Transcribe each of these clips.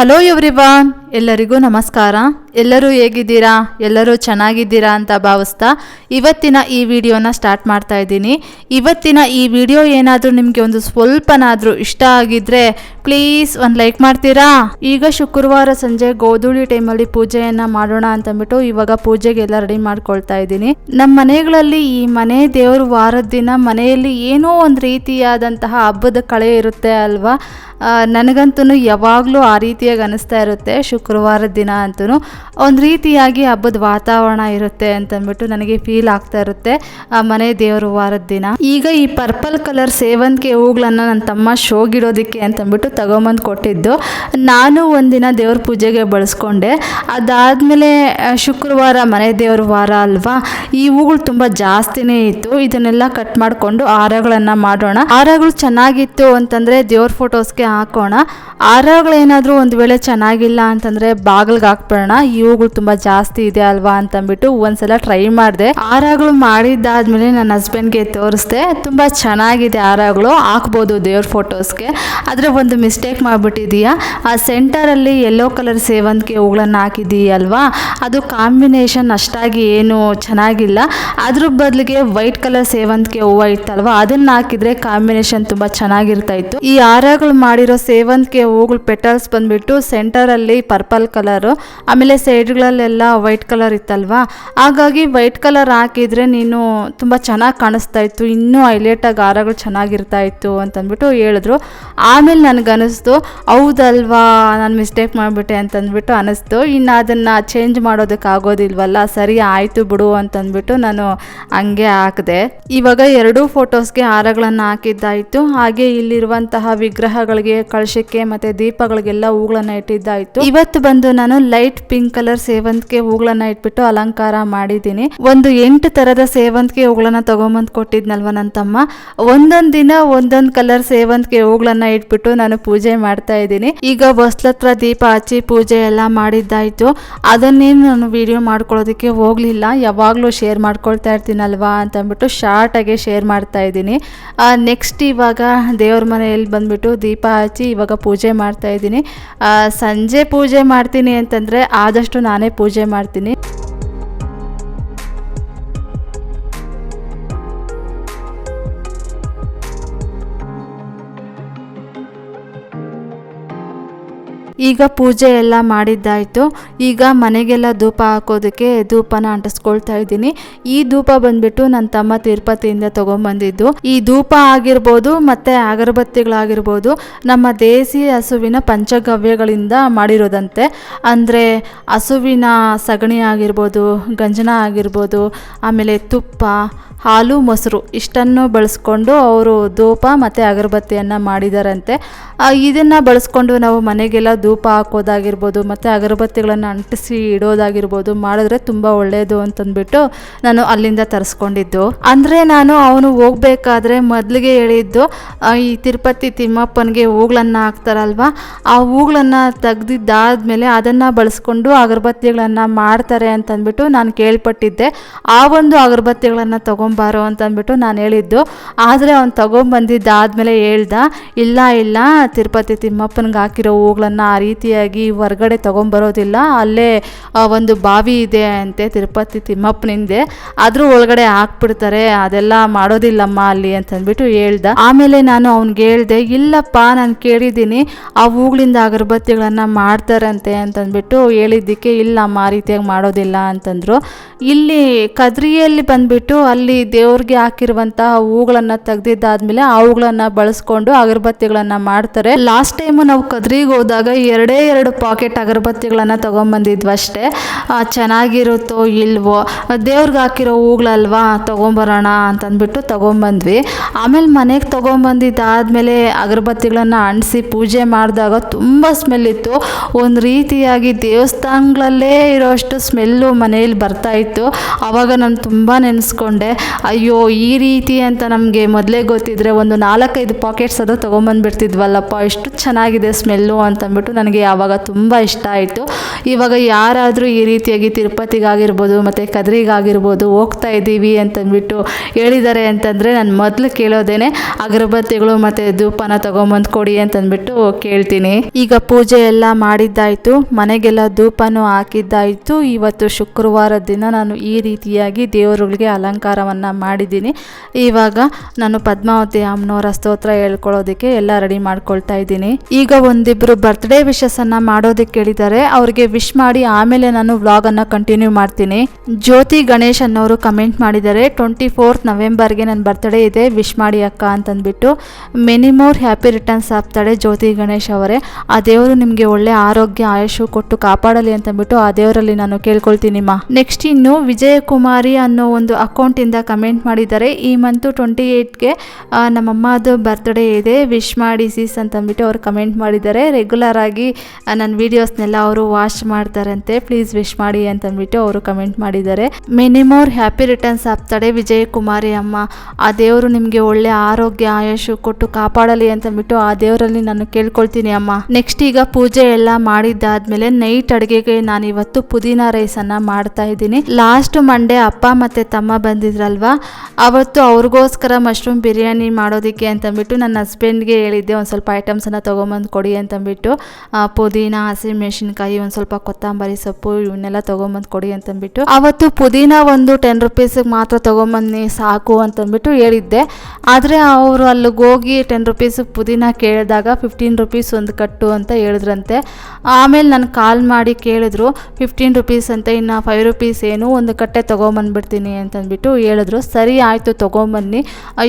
Hello everyone ಎಲ್ಲರಿಗೂ ನಮಸ್ಕಾರ. ಎಲ್ಲರೂ ಹೇಗಿದ್ದೀರಾ? ಎಲ್ಲರೂ ಚೆನ್ನಾಗಿದ್ದೀರಾ ಅಂತ ಭಾವಿಸ್ತಾ ಇವತ್ತಿನ ಈ ವಿಡಿಯೋನ ಸ್ಟಾರ್ಟ್ ಮಾಡ್ತಾ ಇದ್ದೀನಿ. ಇವತ್ತಿನ ಈ ವಿಡಿಯೋ ಏನಾದರೂ ನಿಮಗೆ ಒಂದು ಸ್ವಲ್ಪನಾದರೂ ಇಷ್ಟ ಆಗಿದ್ರೆ ಪ್ಲೀಸ್ ಒಂದು ಲೈಕ್ ಮಾಡ್ತೀರಾ? ಈಗ ಶುಕ್ರವಾರ ಸಂಜೆ ಗೋಧೂಳಿ ಟೈಮಲ್ಲಿ ಪೂಜೆಯನ್ನು ಮಾಡೋಣ ಅಂತಂದ್ಬಿಟ್ಟು ಇವಾಗ ಪೂಜೆಗೆಲ್ಲ ರೆಡಿ ಮಾಡ್ಕೊಳ್ತಾ ಇದ್ದೀನಿ. ನಮ್ಮ ಮನೆಗಳಲ್ಲಿ ಈ ಮನೆ ದೇವರು ವಾರದ ದಿನ ಮನೆಯಲ್ಲಿ ಏನೋ ಒಂದು ರೀತಿಯಾದಂತಹ ಹಬ್ಬದ ಕಳೆ ಇರುತ್ತೆ ಅಲ್ವಾ? ನನಗಂತೂ ಯಾವಾಗಲೂ ಆ ರೀತಿಯಾಗಿ ಅನಿಸ್ತಾ ಇರುತ್ತೆ. ಶುಕ್ರವಾರದ ದಿನ ಅಂತೂ ಒಂದು ರೀತಿಯಾಗಿ ಹಬ್ಬದ ವಾತಾವರಣ ಇರುತ್ತೆ ಅಂತಂದ್ಬಿಟ್ಟು ನನಗೆ ಫೀಲ್ ಆಗ್ತಾ ಇರುತ್ತೆ, ಆ ಮನೆ ದೇವರ ವಾರದ ದಿನ. ಈಗ ಈ ಪರ್ಪಲ್ ಕಲರ್ ಸೇವಂತಿಗೆ ಹೂಗಳನ್ನು ನನ್ನ ತಮ್ಮ ಶೋಗಿಡೋದಕ್ಕೆ ಅಂತಂದ್ಬಿಟ್ಟು ತಗೊಂಬಂದು ಕೊಟ್ಟಿದ್ದು. ನಾನು ಒಂದಿನ ದೇವ್ರ ಪೂಜೆಗೆ ಬಳಸ್ಕೊಂಡೆ. ಅದಾದಮೇಲೆ ಶುಕ್ರವಾರ ಮನೆ ದೇವ್ರ ವಾರ ಅಲ್ವಾ? ಈ ಹೂಗಳು ತುಂಬ ಜಾಸ್ತಿನೇ ಇತ್ತು. ಇದನ್ನೆಲ್ಲ ಕಟ್ ಮಾಡಿಕೊಂಡು ಹಾರಗಳನ್ನು ಮಾಡೋಣ. ಹಾರಗಳು ಚೆನ್ನಾಗಿತ್ತು ಅಂತಂದರೆ ದೇವ್ರ ಫೋಟೋಸ್ಗೆ ಹಾಕೋಣ. ಹಾರಗಳೇನಾದರೂ ಒಂದು ವೇಳೆ ಚೆನ್ನಾಗಿಲ್ಲ ಅಂತಂದರೆ ಬಾಗಿಲ್ಗೆ ಹಾಕ್ಬಿಡೋಣ, ಈ ಹೂಗಳು ತುಂಬ ಜಾಸ್ತಿ ಇದೆ ಅಲ್ವಾ ಅಂತಂದ್ಬಿಟ್ಟು ಒಂದ್ಸಲ ಟ್ರೈ ಮಾಡಿದೆ. ಹಾರಗಳು ಮಾಡಿದ್ದಾದ್ಮೇಲೆ ನನ್ನ ಹಸ್ಬೆಂಡ್ಗೆ ತೋರಿಸ್ದೆ, ತುಂಬ ಚೆನ್ನಾಗಿದೆ ಹಾರಗಳು, ಹಾಕ್ಬೋದು ದೇವ್ರ ಫೋಟೋಸ್ಗೆ ಆದರೆ ಒಂದು ಮಿಸ್ಟೇಕ್ ಮಾಡಿಬಿಟ್ಟಿದೀಯಾ? ಆ ಸೆಂಟರಲ್ಲಿ ಯೆಲ್ಲೋ ಕಲರ್ ಸೇವಂತಿಗೆ ಹೂಗಳನ್ನು ಹಾಕಿದೀಯಲ್ವಾ ಅದು ಕಾಂಬಿನೇಷನ್ ಅಷ್ಟಾಗಿ ಏನು ಚೆನ್ನಾಗಿಲ್ಲ. ಅದ್ರ ಬದಲಿಗೆ ವೈಟ್ ಕಲರ್ ಸೇವಂತಿಗೆ ಹೂವು ಇತ್ತಲ್ವಾ? ಅದನ್ನ ಹಾಕಿದ್ರೆ ಕಾಂಬಿನೇಷನ್ ತುಂಬ ಚೆನ್ನಾಗಿರ್ತಾ ಇತ್ತು. ಈ ಹಾರಗಳು ಮಾಡಿರೋ ಸೇವಂತಿಗೆ ಹೂಗಳು ಪೆಟಲ್ಸ್ ಬಂದ್ಬಿಟ್ಟು ಸೆಂಟರಲ್ಲಿ ಪರ್ಪಲ್ ಕಲರು. ಆಮೇಲೆ ಸೈಡ್ಗಳಲ್ಲೆಲ್ಲ ವೈಟ್ ಕಲರ್ ಇತ್ತಲ್ವಾ? ಹಾಗಾಗಿ ವೈಟ್ ಕಲರ್ ಹಾಕಿದ್ರೆ ನೀನು ತುಂಬ ಚೆನ್ನಾಗಿ ಕಾಣಿಸ್ತಾ ಇತ್ತು. ಇನ್ನೂ ಹೈಲೈಟಾಗಿ ಹಾರಗಳು ಚೆನ್ನಾಗಿರ್ತಾ ಇತ್ತು ಅಂತಂದ್ಬಿಟ್ಟು ಹೇಳಿದ್ರು. ಆಮೇಲೆ ನನಗನ್ನಿಸ್ತು ಹೌದಲ್ವಾ, ನಾನು ಮಿಸ್ಟೇಕ್ ಮಾಡಿಬಿಟ್ಟೆ ಅಂತಂದ್ಬಿಟ್ಟು ಅನ್ನಿಸ್ತು ಇನ್ನು ಅದನ್ನು ಚೇಂಜ್ ಮಾಡೋದಕ್ಕೆ ಆಗೋದಿಲ್ವಲ್ಲ, ಸರಿ ಆಯಿತು ಬಿಡು ಅಂತಂದ್ಬಿಟ್ಟು ನಾನು ಹಂಗೆ ಹಾಕಿದೆ. ಇವಾಗ ಎರಡೂ ಫೋಟೋಸ್ಗೆ ಹಾರಗಳನ್ನು ಹಾಕಿದ್ದಾಯಿತು. ಹಾಗೆ ಇಲ್ಲಿರುವಂತಹ ವಿಗ್ರಹಗಳಿಗೆ, ಕಳಶಕ್ಕೆ ಮತ್ತು ದೀಪಗಳಿಗೆಲ್ಲ ಹೂಗಳನ್ನು ಇಟ್ಟಿದ್ದಾಯಿತು. ಇವತ್ತು ಬಂದು ನಾನು ಲೈಟ್ ಪಿಂಕ್ ಕಲರ್ ಸೇವಂತಿಗೆ ಹೂಗಳನ್ನ ಇಟ್ಬಿಟ್ಟು ಅಲಂಕಾರ ಮಾಡಿದ್ದೀನಿ. ಒಂದು ಎಂಟು ತರದ ಸೇವಂತಿಗೆ ಹೂಗಳನ್ನ ತಗೊಂಬಂದು ಕೊಟ್ಟಿದ್ನಲ್ವ ನನ್ನ ತಮ್ಮ ಒಂದೊಂದು ದಿನ ಒಂದೊಂದು ಕಲರ್ ಸೇವಂತಿಗೆ ಹೂಗಳನ್ನ ಇಟ್ಬಿಟ್ಟು ನಾನು ಪೂಜೆ ಮಾಡ್ತಾ ಇದ್ದೀನಿ. ಈಗ ಹೊಸ್ಲತ್ರ ದೀಪ ಹಚ್ಚಿ ಪೂಜೆ ಎಲ್ಲ ಮಾಡಿದ್ದಾಯ್ತು. ಅದನ್ನೇನು ನಾನು ವಿಡಿಯೋ ಮಾಡ್ಕೊಳ್ಳೋದಕ್ಕೆ ಹೋಗ್ಲಿಲ್ಲ. ಯಾವಾಗಲೂ ಶೇರ್ ಮಾಡ್ಕೊಳ್ತಾ ಇರ್ತೀನಲ್ವಾ ಅಂತಂದ್ಬಿಟ್ಟು ಆಗಿ ಶೇರ್ ಮಾಡ್ತಾ ಇದ್ದೀನಿ. ನೆಕ್ಸ್ಟ್ ಇವಾಗ ದೇವ್ರ ಮನೆಯಲ್ಲಿ ಬಂದ್ಬಿಟ್ಟು ದೀಪ ಹಚ್ಚಿ ಇವಾಗ ಪೂಜೆ ಮಾಡ್ತಾ ಇದ್ದೀನಿ. ಸಂಜೆ ಪೂಜೆ ಮಾಡ್ತೀನಿ ಅಂತಂದರೆ ಆದಷ್ಟು ನಾನೇ ಪೂಜೆ ಮಾಡ್ತೀನಿ. ಈಗ ಪೂಜೆ ಎಲ್ಲ ಮಾಡಿದ್ದಾಯಿತು. ಈಗ ಮನೆಗೆಲ್ಲ ಧೂಪ ಹಾಕೋದಕ್ಕೆ ಧೂಪನ ಅಂಟಿಸ್ಕೊಳ್ತಾ ಇದ್ದೀನಿ. ಈ ಧೂಪ ಬಂದ್ಬಿಟ್ಟು ನನ್ನ ತಮ್ಮ ತಿರುಪತಿಯಿಂದ ತಗೊಂಬಂದಿದ್ದು. ಈ ಧೂಪ ಆಗಿರ್ಬೋದು ಮತ್ತು ಅಗರಬತ್ತಿಗಳಾಗಿರ್ಬೋದು ನಮ್ಮ ದೇಸಿ ಹಸುವಿನ ಪಂಚಗವ್ಯಗಳಿಂದ ಮಾಡಿರೋದಂತೆ. ಅಂದರೆ ಹಸುವಿನ ಸಗಣಿ ಆಗಿರ್ಬೋದು, ಗಂಜನ ಆಗಿರ್ಬೋದು, ಆಮೇಲೆ ತುಪ್ಪ, ಹಾಲು, ಮೊಸರು ಇಷ್ಟನ್ನು ಬಳಸ್ಕೊಂಡು ಅವರು ಧೂಪ ಮತ್ತು ಅಗರಬತ್ತಿಯನ್ನು ಮಾಡಿದಾರಂತೆ. ಇದನ್ನು ಬಳಸ್ಕೊಂಡು ನಾವು ಮನೆಗೆಲ್ಲ ಧೂಪ ಹಾಕೋದಾಗಿರ್ಬೋದು, ಮತ್ತು ಅಗರಬತ್ತಿಗಳನ್ನು ಅಂಟಿಸಿ ಇಡೋದಾಗಿರ್ಬೋದು ಮಾಡಿದ್ರೆ ತುಂಬ ಒಳ್ಳೆಯದು ಅಂತಂದ್ಬಿಟ್ಟು ನಾನು ಅಲ್ಲಿಂದ ತರಿಸ್ಕೊಂಡಿದ್ದು. ಅಂದರೆ ನಾನು ಅವನು ಹೋಗ್ಬೇಕಾದ್ರೆ ಮೊದಲಿಗೆ ಹೇಳಿದ್ದು ಈ ತಿರುಪತಿ ತಿಮ್ಮಪ್ಪನಿಗೆ ಹೂಗಳನ್ನು ಹಾಕ್ತಾರಲ್ವ, ಆ ಹೂಗಳನ್ನು ತೆಗ್ದಿದ್ದಾದ್ಮೇಲೆ ಅದನ್ನು ಬಳಸ್ಕೊಂಡು ಅಗರಬತ್ತಿಗಳನ್ನು ಮಾಡ್ತಾರೆ ಅಂತಂದ್ಬಿಟ್ಟು ನಾನು ಕೇಳ್ಪಟ್ಟಿದ್ದೆ. ಆ ಒಂದು ಅಗರಬತ್ತಿಗಳನ್ನು ತೊಗೊಂಬಾರೋ ಅಂತಂದ್ಬಿಟ್ಟು ನಾನು ಹೇಳಿದ್ದು. ಆದರೆ ಅವ್ನು ತೊಗೊಂಬಂದಿದ್ದಾದ್ಮೇಲೆ ಹೇಳ್ದ, ಇಲ್ಲ ಇಲ್ಲ, ತಿರುಪತಿ ತಿಮ್ಮಪ್ಪನಿಗೆ ಹಾಕಿರೋ ಹೂಗಳನ್ನು ಆ ರೀತಿಯಾಗಿ ಹೊರಗಡೆ ತೊಗೊಂಬರೋದಿಲ್ಲ. ಅಲ್ಲೇ ಒಂದು ಬಾವಿ ಇದೆ ಅಂತೆ, ತಿರುಪತಿ ತಿಮ್ಮಪ್ಪನಿಂದೆ. ಆದರೂ ಒಳಗಡೆ ಹಾಕ್ಬಿಡ್ತಾರೆ, ಅದೆಲ್ಲ ಮಾಡೋದಿಲ್ಲಮ್ಮ ಅಲ್ಲಿ ಅಂತಂದ್ಬಿಟ್ಟು ಹೇಳ್ದ. ಆಮೇಲೆ ನಾನು ಅವ್ನಿಗೆ ಹೇಳ್ದೆ, ಇಲ್ಲಪ್ಪ, ನಾನು ಕೇಳಿದ್ದೀನಿ. ಆ ಹೂಗಳಿಂದ ಅಗರಬತ್ತಿಗಳನ್ನು ಮಾಡ್ತಾರಂತೆ ಅಂತಂದ್ಬಿಟ್ಟು ಹೇಳಿದ್ದಕ್ಕೆ, ಇಲ್ಲಮ್ಮ, ಆ ರೀತಿಯಾಗಿ ಮಾಡೋದಿಲ್ಲ ಅಂತಂದರು. ಇಲ್ಲಿ ಕದ್ರಿಯಲ್ಲಿ ಬಂದ್ಬಿಟ್ಟು ಅಲ್ಲಿ ದೇವ್ರಿಗೆ ಹಾಕಿರುವಂತಹ ಹೂಗಳನ್ನು ತೆಗೆದಿದ್ದಾದ್ಮೇಲೆ ಆ ಹೂಗಳನ್ನು ಬಳಸ್ಕೊಂಡು ಅಗರಬತ್ತಿಗಳನ್ನು ಮಾಡ್ತಾರೆ. ಲಾಸ್ಟ್ ಟೈಮು ನಾವು ಕದ್ರಿಗೆ ಹೋದಾಗ ಎರಡೇ ಎರಡು ಪಾಕೆಟ್ ಅಗರಬತ್ತಿಗಳನ್ನು ತೊಗೊಂಬಂದಿದ್ವು ಅಷ್ಟೇ ಚೆನ್ನಾಗಿರುತ್ತೋ ಇಲ್ವೋ, ದೇವ್ರಿಗೆ ಹಾಕಿರೋ ಹೂಗಳಲ್ವಾ, ತೊಗೊಂಬರೋಣ ಅಂತಂದ್ಬಿಟ್ಟು ತೊಗೊಂಬಂದ್ವಿ. ಆಮೇಲೆ ಮನೆಗೆ ತೊಗೊಂಬಂದಿದ್ದಾದಮೇಲೆ ಅಗರಬತ್ತಿಗಳನ್ನು ಅಂಟಿಸಿ ಪೂಜೆ ಮಾಡಿದಾಗ ತುಂಬ ಸ್ಮೆಲ್ ಇತ್ತು. ಒಂದು ರೀತಿಯಾಗಿ ದೇವಸ್ಥಾನಗಳಲ್ಲೇ ಇರೋಷ್ಟು ಸ್ಮೆಲ್ಲು ಮನೆಯಲ್ಲಿ ಬರ್ತಾ ಇತ್ತು. ಆವಾಗ ನಾನು ತುಂಬ ನೆನೆಸ್ಕೊಂಡೆ, ಅಯ್ಯೋ, ಈ ರೀತಿ ಅಂತ ನಮಗೆ ಮೊದಲೇ ಗೊತ್ತಿದ್ರೆ ಒಂದು ನಾಲ್ಕೈದು ಪಾಕೆಟ್ಸ್ ಅದು ತೊಗೊಂಬಂದ್ಬಿಡ್ತಿದ್ವಲ್ಲಪ್ಪ ಎಷ್ಟು ಚೆನ್ನಾಗಿದೆ ಸ್ಮೆಲ್ಲು ಅಂತಂದ್ಬಿಟ್ಟು ನನಗೆ ಆವಾಗ ತುಂಬ ಇಷ್ಟ ಆಯಿತು. ಇವಾಗ ಯಾರಾದರೂ ಈ ರೀತಿಯಾಗಿ ತಿರುಪತಿಗಾಗಿರ್ಬೋದು, ಮತ್ತು ಕದ್ರಿಗಾಗಿರ್ಬೋದು ಹೋಗ್ತಾ ಇದ್ದೀವಿ ಅಂತಂದ್ಬಿಟ್ಟು ಹೇಳಿದ್ದಾರೆ ಅಂತಂದರೆ ನಾನು ಮೊದಲು ಕೇಳೋದೇನೆ ಅಗರಬತ್ತಿಗಳು ಮತ್ತು ಧೂಪನ ತೊಗೊಂಬಂದು ಕೊಡಿ ಅಂತಂದ್ಬಿಟ್ಟು ಕೇಳ್ತೀನಿ. ಈಗ ಪೂಜೆ ಎಲ್ಲ ಮಾಡಿದ್ದಾಯಿತು, ಮನೆಗೆಲ್ಲ ಧೂಪನೂ ಹಾಕಿದ್ದಾಯಿತು. ಇವತ್ತು ಶುಕ್ರವಾರ ದಿನ ನಾನು ಈ ರೀತಿಯಾಗಿ ದೇವರುಗಳಿಗೆ ಅಲಂಕಾರವನ್ನು ಮಾಡಿದ್ದೀನಿ. ಇವಾಗ ನಾನು ಪದ್ಮಾವತಿ ಅಮ್ಮನವರ ಸ್ತೋತ್ರ ಹೇಳ್ಕೊಳ್ಳೋದಕ್ಕೆ ಎಲ್ಲ ರೆಡಿ ಮಾಡ್ಕೊಳ್ತಾ ಇದ್ದೀನಿ. ಈಗ ಒಂದಿಬ್ಬರು ಬರ್ತ್ಡೇ ವಿಶಸ್ಸನ್ನು ಮಾಡೋದಕ್ಕೆ ಕೇಳಿದ್ದಾರೆ ಅವ್ರಿಗೆ ವಿಶ್ ಮಾಡಿ ಆಮೇಲೆ ನಾನು ವ್ಲಾಗನ್ನು ಕಂಟಿನ್ಯೂ ಮಾಡ್ತೀನಿ. ಜ್ಯೋತಿ ಗಣೇಶ್ ಅನ್ನೋರು ಕಮೆಂಟ್ ಮಾಡಿದ್ದಾರೆ ಟ್ವೆಂಟಿ ಫೋರ್ತ್ ನವೆಂಬರ್ಗೆ ನನ್ನ ಬರ್ತ್ಡೇ ಇದೆ ವಿಶ್ ಮಾಡಿ ಅಕ್ಕ ಅಂತಂದ್ಬಿಟ್ಟು. ಮೆನಿ ಮೋರ್ ಹ್ಯಾಪಿ ರಿಟರ್ನ್ಸ್ ಆಗ್ತಾಳೆ ಜ್ಯೋತಿ ಗಣೇಶ್ ಅವರೇ. ಆ ದೇವರು ನಿಮಗೆ ಒಳ್ಳೆ ಆರೋಗ್ಯ ಆಯುಷು ಕೊಟ್ಟು ಕಾಪಾಡಲಿ ಅಂತಂದ್ಬಿಟ್ಟು ಆ ದೇವರಲ್ಲಿ ನಾನು ಕೇಳ್ಕೊಳ್ತೀನಿ ಮಾ. ನೆಕ್ಸ್ಟ್ ಇನ್ನು ವಿಜಯಕುಮಾರಿ ಅನ್ನೋ ಒಂದು ಅಕೌಂಟಿಂದ ಕಮೆಂಟ್ ಮಾಡಿದ್ದಾರೆ. ಈ ಮಂತು ಟ್ವೆಂಟಿ ಏಯ್ಟ್ಗೆ ನಮ್ಮಮ್ಮದು ಬರ್ತ್ಡೇ ಇದೆ ವಿಶ್ ಮಾಡಿ ಸೀಸ್ ಅಂತಂದ್ಬಿಟ್ಟು ಅವರು ಕಮೆಂಟ್ ಮಾಡಿದ್ದಾರೆ. ರೆಗ್ಯುಲರ್ ಆಗಿ ಆ, ನನ್ನ ವೀಡಿಯೋಸ್ನೆಲ್ಲ ಅವರು ವಾಚ್ ಮಾಡ್ತಾರಂತೆ. ಪ್ಲೀಸ್ ವಿಶ್ ಮಾಡಿ ಅಂತಂದ್ಬಿಟ್ಟು ಅವರು ಕಮೆಂಟ್ ಮಾಡಿದ್ದಾರೆ. ಮಿನಿಮೋರ್ ಹ್ಯಾಪಿ ರಿಟರ್ನ್ಸ್ ಆಗ್ತಾಳೆ ವಿಜಯಕುಮಾರಿ ಅಮ್ಮ ಆ ದೇವರು ನಿಮಗೆ ಒಳ್ಳೆ ಆರೋಗ್ಯ ಆಯುಷು ಕೊಟ್ಟು ಕಾಪಾಡಲಿ ಅಂತಂದ್ಬಿಟ್ಟು ಆ ದೇವರಲ್ಲಿ ನಾನು ಕೇಳ್ಕೊಳ್ತೀನಿ ಅಮ್ಮ. ನೆಕ್ಸ್ಟ್ ಈಗ ಪೂಜೆ ಎಲ್ಲ ಮಾಡಿದ್ದಾದ್ಮೇಲೆ ನೈಟ್ ಅಡುಗೆಗೆ ನಾನು ಇವತ್ತು ಪುದೀನ ರೈಸನ್ನು ಮಾಡ್ತಾ ಇದ್ದೀನಿ. ಲಾಸ್ಟ್ ಮಂಡೇ ಅಪ್ಪ ಮತ್ತು ತಮ್ಮ ಬಂದಿದ್ರಲ್ವಾ? ಅವತ್ತು ಅವ್ರಿಗೋಸ್ಕರ ಮಶ್ರೂಮ್ ಬಿರಿಯಾನಿ ಮಾಡೋದಕ್ಕೆ ಅಂತಂದ್ಬಿಟ್ಟು ನನ್ನ ಹಸ್ಬೆಂಡ್ಗೆ ಹೇಳಿದ್ದೆ ಒಂದು ಸ್ವಲ್ಪ ಐಟಮ್ಸನ್ನು ತೊಗೊಂಬಂದು ಕೊಡಿ ಅಂತಂದ್ಬಿಟ್ಟು. ಪುದೀನ ಹಸಿಮೆಣಸಿನ್ಕಾಯಿ ಒಂದು ಸ್ವಲ್ಪ ಕೊತ್ತಂಬರಿ ಸೊಪ್ಪು, ಇವನ್ನೆಲ್ಲ ತೊಗೊಂಬಂದು ಕೊಡಿ ಅಂತಂದ್ಬಿಟ್ಟು ಅವತ್ತು ಪುದೀನ ಒಂದು ಟೆನ್ ರುಪೀಸಿಗೆ ಮಾತ್ರ ತೊಗೊಂಬನ್ನಿ ಸಾಕು ಅಂತಂದ್ಬಿಟ್ಟು ಹೇಳಿದ್ದೆ. ಆದರೆ ಅವರು ಅಲ್ಲಿಗೆ ಹೋಗಿ ಟೆನ್ ರುಪೀಸಿಗೆ ಪುದೀನ ಕೇಳಿದಾಗ ಫಿಫ್ಟೀನ್ ರುಪೀಸ್ ಒಂದು ಕಟ್ಟು ಅಂತ ಹೇಳಿದ್ರಂತೆ. ಆಮೇಲೆ ನಾನು ಕಾಲ್ ಮಾಡಿ ಕೇಳಿದ್ರು ಫಿಫ್ಟೀನ್ ರುಪೀಸ್ ಅಂತ, ಇನ್ನು ಫೈವ್ ರುಪೀಸ್ ಏನು ಒಂದು ಕಟ್ಟೆ ತೊಗೊಂಬಂದ್ಬಿಡ್ತೀನಿ ಅಂತಂದ್ಬಿಟ್ಟು ಹೇಳಿದ್ರು. ಸರಿ, ಆಯಿತು, ತೊಗೊಂಬನ್ನಿ.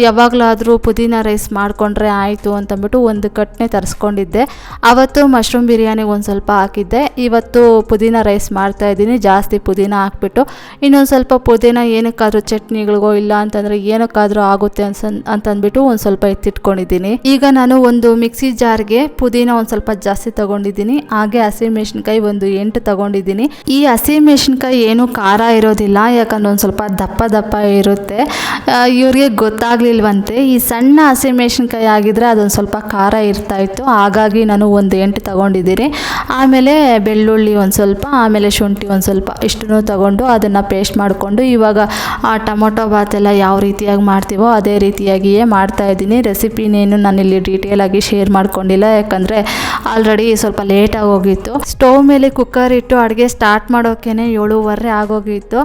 ಯಾವಾಗಲಾದರೂ ಪುದೀನ ರೈಸ್ ಮಾಡಿಕೊಂಡ್ರೆ ಆಯಿತು ಅಂತಂದ್ಬಿಟ್ಟು ಒಂದು ಕಟ್ಟನೆ ತರಿಸ್ಕೊಂಡಿದ್ದೆ. ಅವತ್ತು ಮಶ್ರೂಮ್ ಬಿರಿಯಾನಿಗೆ ಒಂದು ಸ್ವಲ್ಪ ಹಾಕಿದ್ದೆ. ಇವತ್ತು ಪುದೀನ ರೈಸ್ ಮಾಡ್ತಾ ಇದ್ದೀನಿ. ಜಾಸ್ತಿ ಪುದೀನ ಹಾಕ್ಬಿಟ್ಟು. ಇನ್ನೊಂದು ಸ್ವಲ್ಪ ಪುದೀನ ಏನಕ್ಕಾದರೂ ಚಟ್ನಿಗಳಿಗೋ ಇಲ್ಲ ಅಂತಂದರೆ ಏನಕ್ಕಾದರೂ ಆಗುತ್ತೆ ಅನ್ಸನ್ ಅಂತಂದ್ಬಿಟ್ಟು ಒಂದು ಸ್ವಲ್ಪ ಎತ್ತಿಟ್ಕೊಂಡಿದ್ದೀನಿ. ಈಗ ನಾನು ಒಂದು ಮಿಕ್ಸಿ ಜಾರ್ಗೆ ಪುದೀನ ಒಂದು ಸ್ವಲ್ಪ ಜಾಸ್ತಿ ತಗೊಂಡಿದ್ದೀನಿ. ಹಾಗೆ ಹಸಿಮೆಣಸಿನ್ಕಾಯಿ ಒಂದು ಎಂಟು ತಗೊಂಡಿದ್ದೀನಿ. ಈ ಹಸಿಮೆಣಸಿನ್ಕಾಯಿ ಏನು ಖಾರ ಇರೋದಿಲ್ಲ, ಯಾಕಂದ್ರೆ ಒಂದು ಸ್ವಲ್ಪ ದಪ್ಪ ದಪ್ಪ ಇರುತ್ತೆ. ಇವರಿಗೆ ಗೊತ್ತಾಗ್ಲಿಲ್ವಂತೆ. ಈ ಸಣ್ಣ ಹಸಿಮೆಣಸಿನ್ಕಾಯಿ ಆಗಿದ್ರೆ ಅದೊಂದು ಸ್ವಲ್ಪ ಖಾರ ಇರ್ತಾ ಇತ್ತು. ಹಾಗಾಗಿ ನಾನು ಒಂದು ಎಂಟು ತಗೊಂಡಿದ್ದೀನಿ ಆಮೇಲೆ ಬೆಳ್ಳುಳ್ಳಿ ಒಂದು ಸ್ವಲ್ಪ, ಆಮೇಲೆ ಶುಂಠಿ ಒಂದು ಸ್ವಲ್ಪ ಇಷ್ಟನ್ನು ತಗೊಂಡು ಅದನ್ನು ಪೇಸ್ಟ್ ಮಾಡಿಕೊಂಡು ಇವಾಗ ಆ ಟೊಮೊಟೊ ಬಾತ್ ಎಲ್ಲ ಯಾವ ರೀತಿಯಾಗಿ ಮಾಡ್ತೀವೋ ಅದೇ ರೀತಿಯಾಗಿಯೇ ಮಾಡ್ತಾ ಇದ್ದೀನಿ. ರೆಸಿಪಿನೇನು ನಾನಿಲ್ಲಿ ಆಗಿ ಶೇರ್ ಮಾಡ್ಕೊಂಡಿಲ್ಲ. ಯಾಕಂದರೆ ಆಲ್ರೆಡಿ ಸ್ವಲ್ಪ ಲೇಟಾಗಿ ಹೋಗಿತ್ತು ಸ್ಟವ್ ಮೇಲೆ ಕುಕ್ಕರ್ ಇಟ್ಟು ಅಡುಗೆ ಸ್ಟಾರ್ಟ್ ಮಾಡೋಕ್ಕೇ ಏಳುವರೆ ಆಗೋಗಿತ್ತು.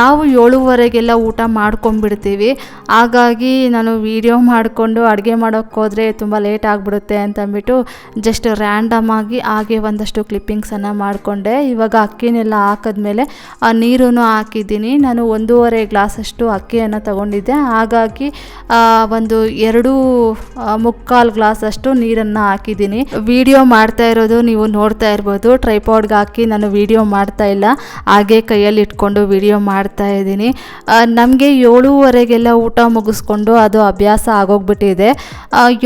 ನಾವು ಏಳುವರೆಗೆಲ್ಲ ಊಟ ಮಾಡ್ಕೊಂಡ್ಬಿಡ್ತೀವಿ. ಹಾಗಾಗಿ ನಾನು ವೀಡಿಯೋ ಮಾಡಿಕೊಂಡು ಅಡುಗೆ ಮಾಡೋಕ್ಕೋದ್ರೆ ತುಂಬ ಲೇಟ್ ಆಗಿಬಿಡುತ್ತೆ ಅಂತಂದ್ಬಿಟ್ಟು ಜಸ್ಟ್ ರ್ಯಾಂಡಮ್ ಆಗಿ ಹಾಗೆ ಒಂದಷ್ಟು ಕ್ಲಿಪ್ಪಿಂಗ್ಸನ್ನು ಮಾಡಿಕೊಂಡೆ. ಇವಾಗ ಅಕ್ಕಿನೆಲ್ಲ ಹಾಕಿದ್ಮೇಲೆ ಆ ನೀರೂ ಹಾಕಿದ್ದೀನಿ. ನಾನು ಒಂದೂವರೆ ಗ್ಲಾಸಷ್ಟು ಅಕ್ಕಿಯನ್ನು ತಗೊಂಡಿದ್ದೆ. ಹಾಗಾಗಿ ಒಂದು ಎರಡು ಮುಕ್ಕಾಲು ಗ್ಲಾಸಷ್ಟು ನೀರನ್ನು ಹಾಕಿದ್ದೀನಿ. ವಿಡಿಯೋ ಮಾಡ್ತಾ ಇರೋದು ನೀವು ನೋಡ್ತಾ ಇರ್ಬೋದು. ಟ್ರೈಪಾಡ್ಗೆ ಹಾಕಿ ನಾನು ವಿಡಿಯೋ ಮಾಡ್ತಾ ಇಲ್ಲ. ಹಾಗೆ ಕೈಯಲ್ಲಿ ಇಟ್ಕೊಂಡು ವಿಡಿಯೋ ಮಾಡ್ತಾ ಇದ್ದೀನಿ. ನಮಗೆ ಏಳೂವರೆಗೆಲ್ಲ ಊಟ ಮುಗಿಸ್ಕೊಂಡು ಅದು ಅಭ್ಯಾಸ ಆಗೋಗ್ಬಿಟ್ಟಿದೆ.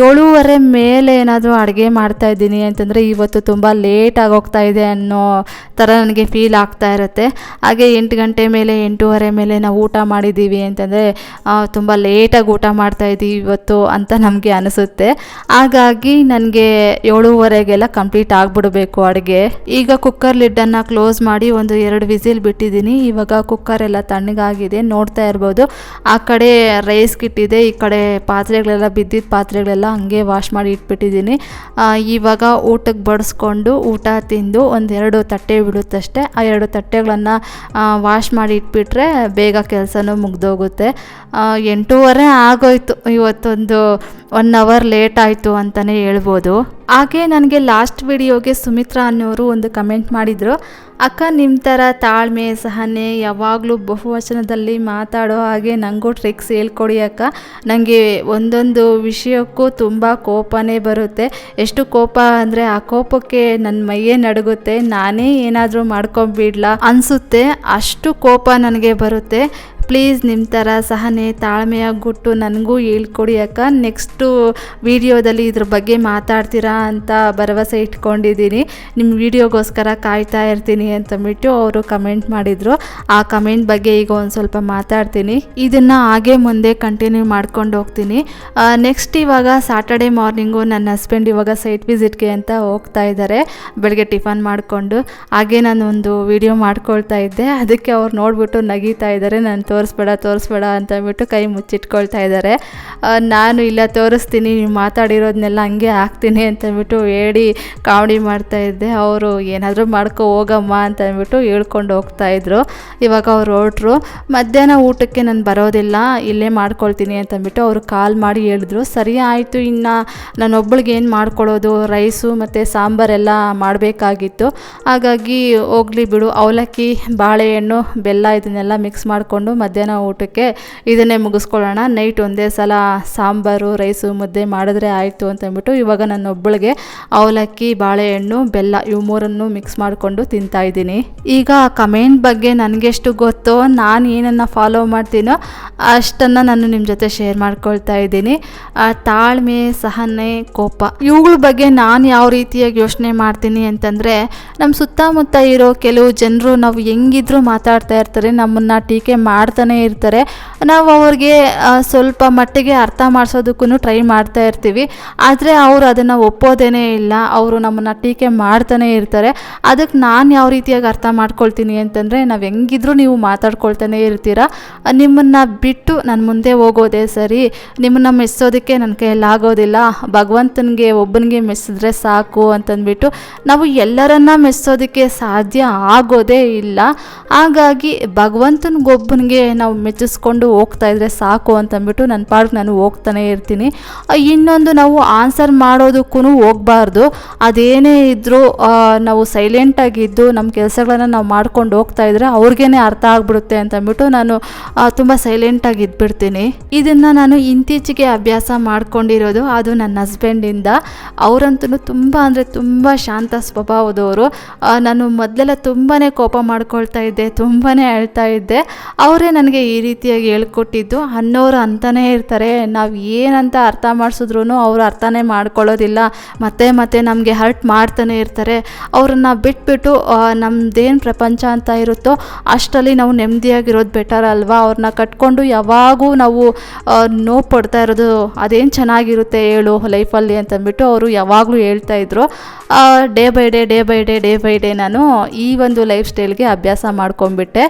ಏಳೂವರೆ ಮೇಲೆ ಏನಾದರೂ ಅಡುಗೆ ಮಾಡ್ತಾ ಇದ್ದೀನಿ ಅಂತಂದರೆ ಇವತ್ತು ತುಂಬ ಲೇಟ್ ಹೋಗ್ತಾ ಇದೆ ಅನ್ನೋ ಥರ ನನಗೆ ಫೀಲ್ ಆಗ್ತಾ ಇರುತ್ತೆ. ಹಾಗೆ ಎಂಟು ಗಂಟೆ ಮೇಲೆ, ಎಂಟೂವರೆ ಮೇಲೆ ನಾವು ಊಟ ಮಾಡಿದ್ದೀವಿ ಅಂತಂದರೆ ತುಂಬ ಲೇಟಾಗಿ ಊಟ ಮಾಡ್ತಾ ಇದ್ದೀವಿ ಇವತ್ತು ಅಂತ ನಮಗೆ ಅನಿಸುತ್ತೆ. ಹಾಗಾಗಿ ನನಗೆ ಏಳೂವರೆಗೆಲ್ಲ ಕಂಪ್ಲೀಟ್ ಆಗಿಬಿಡಬೇಕು ಅಡುಗೆ. ಈಗ ಕುಕ್ಕರ್ ಲಿಡ್ಡನ್ನು ಕ್ಲೋಸ್ ಮಾಡಿ ಒಂದು ಎರಡು ವಿಸಿಲ್ ಬಿಟ್ಟಿದ್ದೀನಿ. ಇವಾಗ ಕುಕ್ಕರ್ ಎಲ್ಲ ತಣ್ಣಗಾಗಿದೆ, ನೋಡ್ತಾ ಇರ್ಬೋದು. ಆ ಕಡೆ ರೈಸ್ ಕಿಟ್ಟಿದೆ, ಈ ಕಡೆ ಪಾತ್ರೆಗಳೆಲ್ಲ ಬಿದ್ದಿದ್ದ ಪಾತ್ರೆಗಳೆಲ್ಲ ಹಂಗೆ ವಾಶ್ ಮಾಡಿ ಇಟ್ಬಿಟ್ಟಿದ್ದೀನಿ. ಇವಾಗ ಇವಾಗ ಊಟಕ್ಕೆ ಬಡಿಸ್ಕೊಂಡು ಊಟ ತಿಂದು ಒಂದೆರಡು ತಟ್ಟೆ ಬಿಡುತ್ತಷ್ಟೇ. ಆ ಎರಡು ತಟ್ಟೆಗಳನ್ನು ವಾಶ್ ಮಾಡಿ ಇಟ್ಬಿಟ್ರೆ ಬೇಗ ಕೆಲಸನೂ ಮುಗ್ದೋಗುತ್ತೆ. ಎಂಟೂವರೆ ಆಗೋಯ್ತು ಇವತ್ತೊಂದು ಒನ್ ಅವರ್ ಲೇಟ್ ಆಯಿತು ಅಂತಲೇ ಹೇಳ್ಬೋದು. ಹಾಗೆ ನನಗೆ ಲಾಸ್ಟ್ ವಿಡಿಯೋಗೆ ಸುಮಿತ್ರಾ ಅನ್ನೋರು ಒಂದು ಕಮೆಂಟ್ ಮಾಡಿದರು. ಅಕ್ಕ ನಿಮ್ಮ ಥರ ತಾಳ್ಮೆ, ಸಹನೆ ಯಾವಾಗಲೂ ಬಹುವಚನದಲ್ಲಿ ಮಾತಾಡೋ ಹಾಗೆ ನನಗೂ ಟ್ರಿಕ್ಸ್ ಹೇಳ್ಕೊಡಿ ಅಕ್ಕ. ನನಗೆ ಒಂದೊಂದು ವಿಷಯಕ್ಕೂ ತುಂಬ ಕೋಪನೇ ಬರುತ್ತೆ. ಎಷ್ಟು ಕೋಪ ಅಂದರೆ ಆ ಕೋಪಕ್ಕೆ ನನ್ನ ಮೈಯೇ ನಡುಗುತ್ತೆ. ನಾನೇ ಏನಾದರೂ ಮಾಡ್ಕೊಂಬಿಡ್ಲಾ? ಅನಿಸುತ್ತೆ. ಅಷ್ಟು ಕೋಪ ನನಗೆ ಬರುತ್ತೆ. ಪ್ಲೀಸ್ ನಿಮ್ಮ ಥರ ಸಹನೆ, ತಾಳ್ಮೆಯ ಗುಟ್ಟು ನನಗೂ ಹೇಳ್ಕೊಡಿ ಅಕ್ಕ. ನೆಕ್ಸ್ಟು ವಿಡಿಯೋದಲ್ಲಿ ಇದ್ರ ಬಗ್ಗೆ ಮಾತಾಡ್ತೀರಾ ಅಂತ ಭರವಸೆ ಇಟ್ಕೊಂಡಿದ್ದೀನಿ. ನಿಮ್ಮ ವಿಡಿಯೋಗೋಸ್ಕರ ಕಾಯ್ತಾ ಇರ್ತೀನಿ ಅಂತಂದ್ಬಿಟ್ಟು ಅವರು ಕಮೆಂಟ್ ಮಾಡಿದರು. ಆ ಕಮೆಂಟ್ ಬಗ್ಗೆ ಈಗ ಒಂದು ಸ್ವಲ್ಪ ಮಾತಾಡ್ತೀನಿ. ಇದನ್ನು ಹಾಗೆ ಮುಂದೆ ಕಂಟಿನ್ಯೂ ಮಾಡ್ಕೊಂಡು ಹೋಗ್ತೀನಿ. ನೆಕ್ಸ್ಟ್ ಇವಾಗ ಸಾಟರ್ಡೆ ಮಾರ್ನಿಂಗು ನನ್ನ ಹಸ್ಬೆಂಡ್ ಇವಾಗ ಸೈಟ್ ವಿಸಿಟ್ಗೆ ಅಂತ ಹೋಗ್ತಾ ಇದ್ದಾರೆ. ಬೆಳಗ್ಗೆ ಟಿಫನ್ ಮಾಡಿಕೊಂಡು. ಹಾಗೆ ನಾನು ಒಂದು ವಿಡಿಯೋ ಮಾಡ್ಕೊಳ್ತಾ ಇದ್ದೆ. ಅದಕ್ಕೆ ಅವ್ರು ನೋಡಿಬಿಟ್ಟು ನಗೀತಾ ಇದ್ದಾರೆ. ನಾನು ತೋರಿಸ್ಬೇಡ ತೋರಿಸ್ಬೇಡ ಅಂತ ಅಂದ್ಬಿಟ್ಟು ಕೈ ಮುಚ್ಚಿಟ್ಕೊಳ್ತಾ ಇದ್ದಾರೆ. ನಾನು ಇಲ್ಲ, ತೋರಿಸ್ತೀನಿ, ನೀವು ಮಾತಾಡಿರೋದನ್ನೆಲ್ಲ ಹಂಗೆ ಹಾಕ್ತೀನಿ ಅಂತಂದ್ಬಿಟ್ಟು ಹೇಳಿ ಕಾಮಿಡಿ ಮಾಡ್ತಾ ಇದ್ದೆ. ಅವರು ಏನಾದರೂ ಮಾಡ್ಕೊ ಹೋಗಮ್ಮ ಅಂತ ಅಂದ್ಬಿಟ್ಟು ಹೇಳ್ಕೊಂಡು ಹೋಗ್ತಾ ಇದ್ರು. ಇವಾಗ ಅವ್ರು ಹೊರಟ್ರು. ಮಧ್ಯಾಹ್ನ ಊಟಕ್ಕೆ ನಾನು ಬರೋದಿಲ್ಲ, ಇಲ್ಲೇ ಮಾಡ್ಕೊಳ್ತೀನಿ ಅಂತಂದ್ಬಿಟ್ಟು ಅವರು ಕಾಲ್ ಮಾಡಿ ಹೇಳಿದ್ರು. ಸರಿ ಆಯಿತು, ಇನ್ನು ನಾನೊಬ್ಬಳಿಗೆ ಏನು ಮಾಡ್ಕೊಳ್ಳೋದು ರೈಸು ಮತ್ತು ಸಾಂಬಾರೆಲ್ಲ ಮಾಡಬೇಕಾಗಿತ್ತು. ಹಾಗಾಗಿ ಹೋಗ್ಲಿ ಬಿಡು, ಅವಲಕ್ಕಿ, ಬಾಳೆಹಣ್ಣು, ಬೆಲ್ಲ ಇದನ್ನೆಲ್ಲ ಮಿಕ್ಸ್ ಮಾಡಿಕೊಂಡು ಮಧ್ಯಾಹ್ನ ಊಟಕ್ಕೆ ಇದನ್ನೇ ಮುಗಿಸ್ಕೊಳ್ಳೋಣ. ನೈಟ್ ಒಂದೇ ಸಲ ಸಾಂಬಾರು, ರೈಸು ಮುದ್ದೆ ಮಾಡಿದ್ರೆ ಆಯಿತು ಅಂತಂದ್ಬಿಟ್ಟು ಇವಾಗ ನಾನು ಒಬ್ಬಳಿಗೆ ಅವಲಕ್ಕಿ, ಬಾಳೆಹಣ್ಣು, ಬೆಲ್ಲ ಇವು ಮೂರನ್ನು ಮಿಕ್ಸ್ ಮಾಡಿಕೊಂಡು ತಿಂತಾ ಇದ್ದೀನಿ. ಈಗ ಕಮೆಂಟ್ ಬಗ್ಗೆ ನನಗೆಷ್ಟು ಗೊತ್ತೋ, ನಾನು ಏನನ್ನು ಫಾಲೋ ಮಾಡ್ತೀನೋ ಅಷ್ಟನ್ನು ನಾನು ನಿಮ್ಮ ಜೊತೆ ಶೇರ್ ಮಾಡ್ಕೊಳ್ತಾ ಇದ್ದೀನಿ. ತಾಳ್ಮೆ, ಸಹನೆ, ಕೋಪ ಇವುಗಳ ಬಗ್ಗೆ ನಾನು ಯಾವ ರೀತಿಯಾಗಿ ಯೋಚನೆ ಮಾಡ್ತೀನಿ ಅಂತಂದರೆ ನಮ್ಮ ಸುತ್ತಮುತ್ತ ಇರೋ ಕೆಲವು ಜನರು ನಾವು ಹೆಂಗಿದ್ರು ಮಾತಾಡ್ತಾ ಇರ್ತಾರೆ, ನಮ್ಮನ್ನು ಟೀಕೆ ಮಾಡ್ತಾನೆ ಇರ್ತಾರೆ. ನಾವು ಅವ್ರಿಗೆ ಸ್ವಲ್ಪ ಮಟ್ಟಿಗೆ ಅರ್ಥ ಮಾಡಿಸೋದಕ್ಕೂ ಟ್ರೈ ಮಾಡ್ತಾ ಇರ್ತೀವಿ. ಆದರೆ ಅವರು ಅದನ್ನು ಒಪ್ಪೋದೇನೇ ಇಲ್ಲ. ಅವರು ನಮ್ಮನ್ನು ಟೀಕೆ ಮಾಡ್ತಾನೆ ಇರ್ತಾರೆ. ಅದಕ್ಕೆ ನಾನು ಯಾವ ರೀತಿಯಾಗಿ ಅರ್ಥ ಮಾಡ್ಕೊಳ್ತೀನಿ ಅಂತಂದರೆ, ನಾವು ಹೆಂಗಿದ್ರೂ ನೀವು ಮಾತಾಡ್ಕೊಳ್ತಾನೆ ಇರ್ತೀರ. ನಿಮ್ಮನ್ನು ಬಿಟ್ಟು ನಾನು ಮುಂದೆ ಹೋಗೋದೇ ಸರಿ. ನಿಮ್ಮನ್ನು ಮೆಚ್ಚೋದಕ್ಕೆ ನನ್ನ ಕೈಯಲ್ಲಾಗೋದಿಲ್ಲ ಭಗವಂತನಿಗೆ, ಒಬ್ಬನಿಗೆ ಮೆಚ್ಚಿದ್ರೆ ಸಾಕು ಅಂತಂದ್ಬಿಟ್ಟು ನಾವು ಎಲ್ಲರನ್ನ ಮೆಚ್ಚೋದಕ್ಕೆ ಸಾಧ್ಯ ಆಗೋದೇ ಇಲ್ಲ. ಹಾಗಾಗಿ ಭಗವಂತನಿಗೊಬ್ಬನಿಗೆ ನಾವು ಮೆಚ್ಚಿಸ್ಕೊಂಡು ಹೋಗ್ತಾ ಇದ್ರೆ ಸಾಕು ಅಂತಂದ್ಬಿಟ್ಟು ನನ್ನ ಪಾಡ್ಗೆ ನಾನು ಹೋಗ್ತಾನೆ ಇರ್ತೀನಿ. ಇನ್ನೊಂದು ನಾವು ಆನ್ಸರ್ ಮಾಡೋದಕ್ಕೂ ಹೋಗಬಾರ್ದು. ಅದೇನೇ ಇದ್ದರೂ ನಾವು ಸೈಲೆಂಟಾಗಿದ್ದು ನಮ್ಮ ಕೆಲಸಗಳನ್ನ ನಾವು ಮಾಡ್ಕೊಂಡು ಹೋಗ್ತಾ ಇದ್ರೆ ಅವ್ರಿಗೇನೆ ಅರ್ಥ ಆಗ್ಬಿಡುತ್ತೆ ಅಂತಂದ್ಬಿಟ್ಟು ನಾನು ತುಂಬ ಸೈಲೆಂಟಾಗಿ ಇದ್ಬಿಡ್ತೀನಿ. ಇದನ್ನು ನಾನು ಇತ್ತೀಚೆಗೆ ಅಭ್ಯಾಸ ಮಾಡ್ಕೊಂಡಿರೋದು ಅದು ನನ್ನ ಹಸ್ಬೆಂಡಿಂದ ಅವರಂತೂ ತುಂಬ ಅಂದರೆ ತುಂಬ ಶಾಂತ ಸ್ವಭಾವದವರು. ನಾನು ಮೊದಲೆಲ್ಲ ತುಂಬಾ ಕೋಪ ಮಾಡ್ಕೊಳ್ತಾ ಇದ್ದೆ ತುಂಬಾ ಅಳ್ತಾ ಇದ್ದೆ. ಅವರೇ ನನಗೆ ಈ ರೀತಿಯಾಗಿ ಹೇಳ್ಕೊಟ್ಟಿದ್ದು. ಅನ್ನೋರು ಅಂತಲೇ ಇರ್ತಾರೆ. ನಾವು ಏನಂತ ಅರ್ಥ ಮಾಡಿಸಿದ್ರು ಅವರು ಅರ್ಥನೇ ಮಾಡ್ಕೊಳ್ಳೋದಿಲ್ಲ. ಮತ್ತೆ ಮತ್ತೆ ನಮಗೆ ಹರ್ಟ್ ಮಾಡ್ತಾನೆ ಇರ್ತಾರೆ. ಅವ್ರನ್ನ ಬಿಟ್ಬಿಟ್ಟು ನಮ್ಮದೇನು ಪ್ರಪಂಚ ಅಂತ ಇರುತ್ತೋ ಅಷ್ಟರಲ್ಲಿ ನಾವು ನೆಮ್ಮದಿಯಾಗಿರೋದು ಬೆಟರ್ ಅಲ್ವಾ? ಅವ್ರನ್ನ ಕಟ್ಕೊಂಡು ಯಾವಾಗೂ ನಾವು ನೋವು ಪಡ್ತಾ ಇರೋದು ಅದೇನು ಚೆನ್ನಾಗಿರುತ್ತೆ ಹೇಳು ಲೈಫಲ್ಲಿ ಅಂತಂದ್ಬಿಟ್ಟು ಅವರು ಯಾವಾಗಲೂ ಹೇಳ್ತಾ ಇದ್ರು. Day by day day by day day by day ನಾನು ಈ ಒಂದು ಲೈಫ್ ಸ್ಟೈಲ್ಗೆ ಅಭ್ಯಾಸ ಮಾಡ್ಕೊಂಡ್ಬಿಟ್ಟೆ.